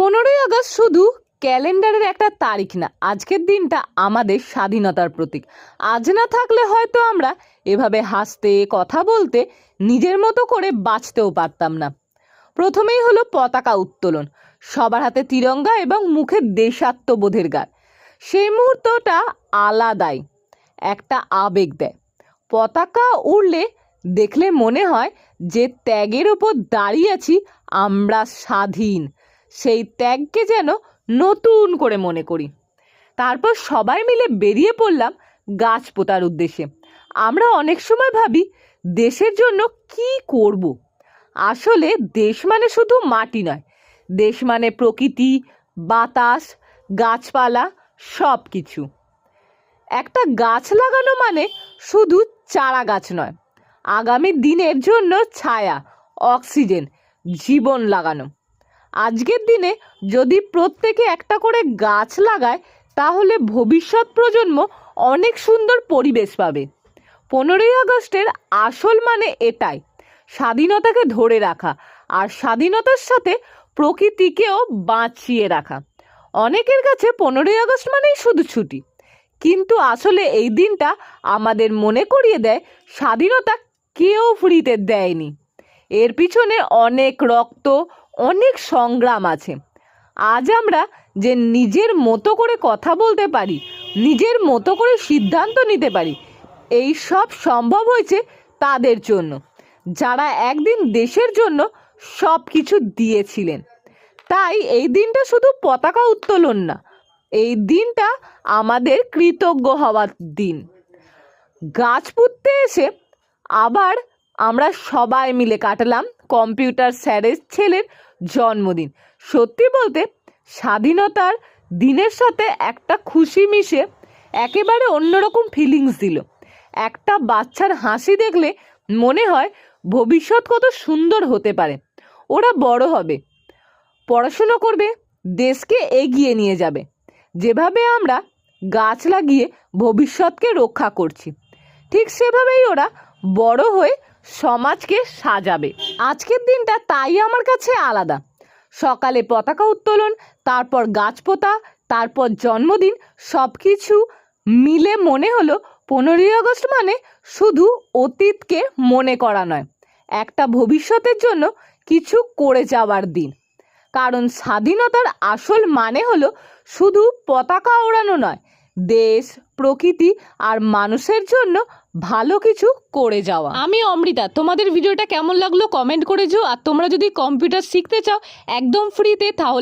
পনেরোই আগস্ট শুধু ক্যালেন্ডারের একটা তারিখ না, আজকের দিনটা আমাদের স্বাধীনতার প্রতীক। আজ না থাকলে হয়তো আমরা এভাবে হাসতে, কথা বলতে, নিজের মতো করে বাঁচতেও পারতাম না। প্রথমেই হলো পতাকা উত্তোলন, সবার হাতে তিরঙ্গা এবং মুখে দেশাত্মবোধের গান। সেই মুহূর্তটা আলাদাই, একটা আবেগ দেয়। পতাকা উড়লে দেখলে মনে হয় যে ত্যাগের ওপর দাঁড়িয়ে আছি আমরা স্বাধীন। সেই ত্যাগকে যেন নতুন করে মনে করি। তারপর সবাই মিলে বেরিয়ে পড়লাম গাছ পোতার উদ্দেশ্যে। আমরা অনেক সময় ভাবি, দেশের জন্য কি করব। আসলে দেশ মানে শুধু মাটি নয়। দেশ মানে প্রকৃতি, বাতাস, গাছপালা সব কিছু একটা গাছ লাগানো মানে শুধু চারা গাছ নয়। আগামী দিনের জন্য ছায়া, অক্সিজেন, জীবন লাগানো। আজকের দিনে যদি প্রত্যেকে একটা করে গাছ লাগায়, তাহলে ভবিষ্যৎ প্রজন্ম অনেক সুন্দর পরিবেশ পাবে। পনেরোই আগস্টের আসল মানে এটাই, স্বাধীনতাকে ধরে রাখা আর স্বাধীনতার সাথে প্রকৃতিকেও বাঁচিয়ে রাখা। অনেকের কাছে পনেরোই আগস্ট মানেই শুধু ছুটি, কিন্তু আসলে এই দিনটা আমাদের মনে করিয়ে দেয় স্বাধীনতা কেউ ফ্রিতে দেয়নি। এর পিছনে অনেক রক্ত অনেক সংগ্রাম আছে। আজ আমরা যে নিজের মতো করে কথা বলতে পারি, নিজের মতো করে সিদ্ধান্ত নিতে পারি, এই সব সম্ভব হয়েছে তাদের জন্য। যারা একদিন দেশের জন্য সব কিছু দিয়েছিলেন। তাই এই দিনটা শুধু পতাকা উত্তোলন না, এই দিনটা আমাদের কৃতজ্ঞ হওয়ার দিন। গাছ পুঁততে এসে আবার আমরা সবাই মিলে কাটালাম কম্পিউটার স্যারের ছেলের জন্মদিন। সত্যি বলতে, স্বাধীনতার দিনের সাথে একটা খুশি মিশে একেবারে অন্যরকম ফিলিংস দিল। একটা বাচ্চার হাসি দেখলে মনে হয় ভবিষ্যৎ কত সুন্দর হতে পারে। ওরা বড় হবে, পড়াশুনো করবে, দেশকে এগিয়ে নিয়ে যাবে। যেভাবে আমরা গাছ লাগিয়ে ভবিষ্যৎকে রক্ষা করছি, ঠিক সেভাবেই ওরা বড় হয়ে সমাজকে সাজাবে। আজকের দিনটা তাই আমার কাছে আলাদা। সকালে পতাকা উত্তোলন, তারপর গাছ পোতা, তারপর জন্মদিন সব কিছু মিলে মনে হলো পনেরোই আগস্ট মানে শুধু অতীতকে মনে করা নয়, একটা ভবিষ্যতের জন্য কিছু করে যাওয়ার দিন। কারণ স্বাধীনতার আসল মানে হলো শুধু পতাকা ওড়ানো নয় দেশ, প্রকৃতি আর মানুষের জন্য ভালো কিছু করে যাওয়া। আমি অমৃতা, তোমাদের ভিডিওটা কেমন লাগল কমেন্ট করে যেও, আর তোমরা যদি কম্পিউটার শিখতে চাও একদম ফ্রিতে তাহলে